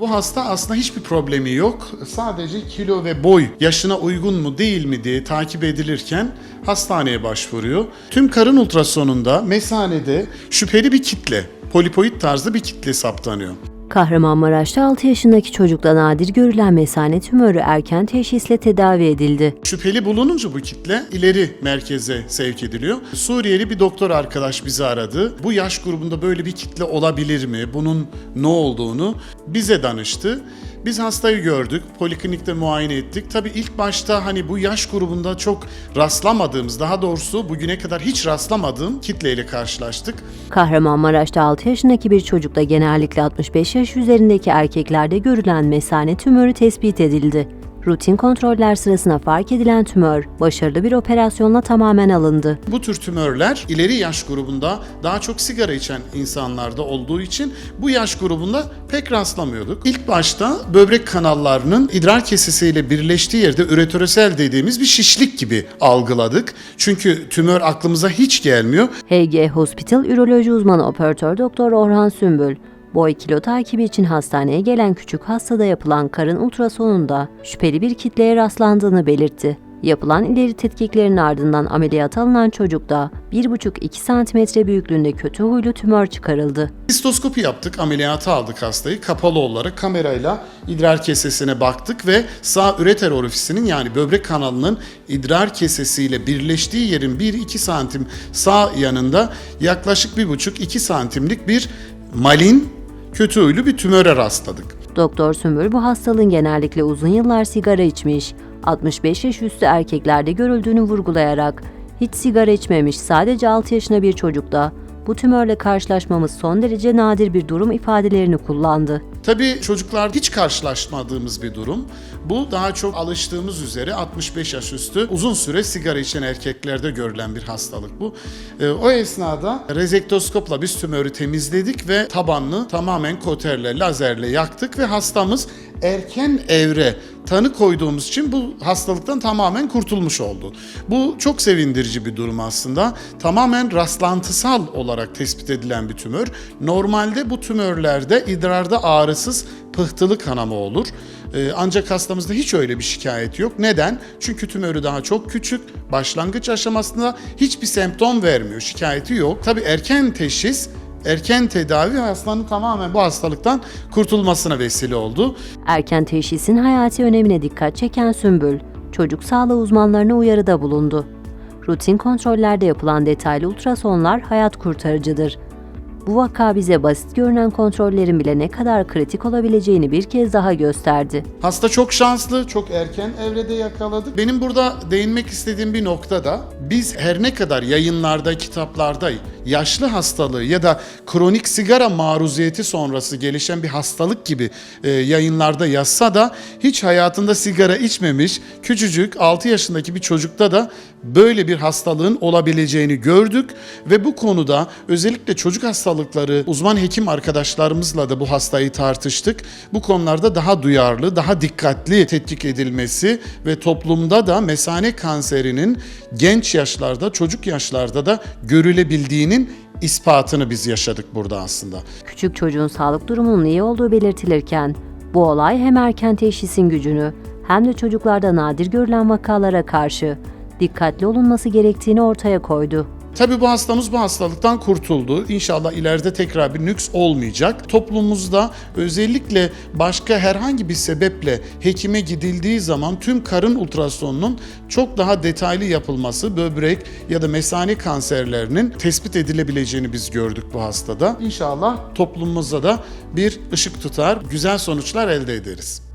Bu hasta aslında hiçbir problemi yok. Sadece kilo ve boy yaşına uygun mu değil mi diye takip edilirken hastaneye başvuruyor. Tüm karın ultrasonunda mesanede şüpheli bir kitle, polipoid tarzı bir kitle saptanıyor. Kahramanmaraş'ta 6 yaşındaki çocukta nadir görülen mesane tümörü erken teşhisle tedavi edildi. Şüpheli bulununca bu kitle ileri merkeze sevk ediliyor. Suriyeli bir doktor arkadaş bizi aradı. Bu yaş grubunda böyle bir kitle olabilir mi? Bunun ne olduğunu bize danıştı. Biz hastayı gördük, poliklinikte muayene ettik. Tabii ilk başta hani bu yaş grubunda çok rastlamadığımız, daha doğrusu bugüne kadar hiç rastlamadığım kitleyle karşılaştık. Kahramanmaraş'ta 6 yaşındaki bir çocukta genellikle 65 yaş üzerindeki erkeklerde görülen mesane tümörü tespit edildi. Rutin kontroller sırasında fark edilen tümör başarılı bir operasyonla tamamen alındı. Bu tür tümörler ileri yaş grubunda daha çok sigara içen insanlarda olduğu için bu yaş grubunda pek rastlamıyorduk. İlk başta böbrek kanallarının idrar kesesiyle birleştiği yerde üretöresel dediğimiz bir şişlik gibi algıladık. Çünkü tümör aklımıza hiç gelmiyor. HG Hospital Üroloji uzmanı operatör Doktor Orhan Sümbül, boy kilo takibi için hastaneye gelen küçük hastada yapılan karın ultrasonunda şüpheli bir kitleye rastlandığını belirtti. Yapılan ileri tetkiklerin ardından ameliyata alınan çocukta 1,5-2 cm büyüklüğünde kötü huylu tümör çıkarıldı. Histoskopi yaptık, ameliyata aldık hastayı. Kapalı olarak kamerayla idrar kesesine baktık ve sağ üreter orifisinin yani böbrek kanalının idrar kesesiyle birleştiği yerin 1-2 santim sağ yanında yaklaşık 1,5-2 santimlik bir malin kötü huylu bir tümöre rastladık. Doktor Sümbül bu hastalığın genellikle uzun yıllar sigara içmiş, 65 yaş üstü erkeklerde görüldüğünü vurgulayarak hiç sigara içmemiş sadece 6 yaşında bir çocukta bu tümörle karşılaşmamız son derece nadir bir durum ifadelerini kullandı. Tabii çocuklar hiç karşılaşmadığımız bir durum. Bu daha çok alıştığımız üzere 65 yaş üstü uzun süre sigara içen erkeklerde görülen bir hastalık bu. Ee, o esnada rezektoskopla biz tümörü temizledik ve tabanını tamamen koterle, lazerle yaktık ve hastamız erken evre tanı koyduğumuz için bu hastalıktan tamamen kurtulmuş oldu. Bu çok sevindirici bir durum aslında. Tamamen rastlantısal olarak tespit edilen bir tümör. Normalde bu tümörlerde idrarda ağrısız pıhtılı kanama olur. Ee, ancak hastamızda hiç öyle bir şikayet yok. Neden? Çünkü tümörü daha çok küçük, başlangıç aşamasında hiçbir semptom vermiyor, şikayeti yok. Tabii erken teşhis erken tedavi hastanın tamamen bu hastalıktan kurtulmasına vesile oldu. Erken teşhisin hayati önemine dikkat çeken Sümbül, çocuk sağlığı uzmanlarına uyarıda bulundu. Rutin kontrollerde yapılan detaylı ultrasonlar hayat kurtarıcıdır. Bu vaka bize basit görünen kontrollerin bile ne kadar kritik olabileceğini bir kez daha gösterdi. Hasta çok şanslı, çok erken evrede yakaladık. Benim burada değinmek istediğim bir nokta da biz her ne kadar yayınlarda, kitaplarda yaşlı hastalığı ya da kronik sigara maruziyeti sonrası gelişen bir hastalık gibi e, yayınlarda yazsa da hiç hayatında sigara içmemiş küçücük 6 yaşındaki bir çocukta da böyle bir hastalığın olabileceğini gördük ve bu konuda özellikle çocuk hastalıkları uzman hekim arkadaşlarımızla da bu hastayı tartıştık. Bu konularda daha duyarlı, daha dikkatli tetkik edilmesi ve toplumda da mesane kanserinin genç yaşlarda, çocuk yaşlarda da görülebildiğinin ispatını biz yaşadık burada aslında. Küçük çocuğun sağlık durumunun iyi olduğu belirtilirken, bu olay hem erken teşhisin gücünü hem de çocuklarda nadir görülen vakalara karşı dikkatli olunması gerektiğini ortaya koydu. Tabii bu hastamız bu hastalıktan kurtuldu. İnşallah ileride tekrar bir nüks olmayacak. Toplumumuzda özellikle başka herhangi bir sebeple hekime gidildiği zaman tüm karın ultrasonunun çok daha detaylı yapılması, böbrek ya da mesane kanserlerinin tespit edilebileceğini biz gördük bu hastada. İnşallah toplumumuzda da bir ışık tutar, güzel sonuçlar elde ederiz.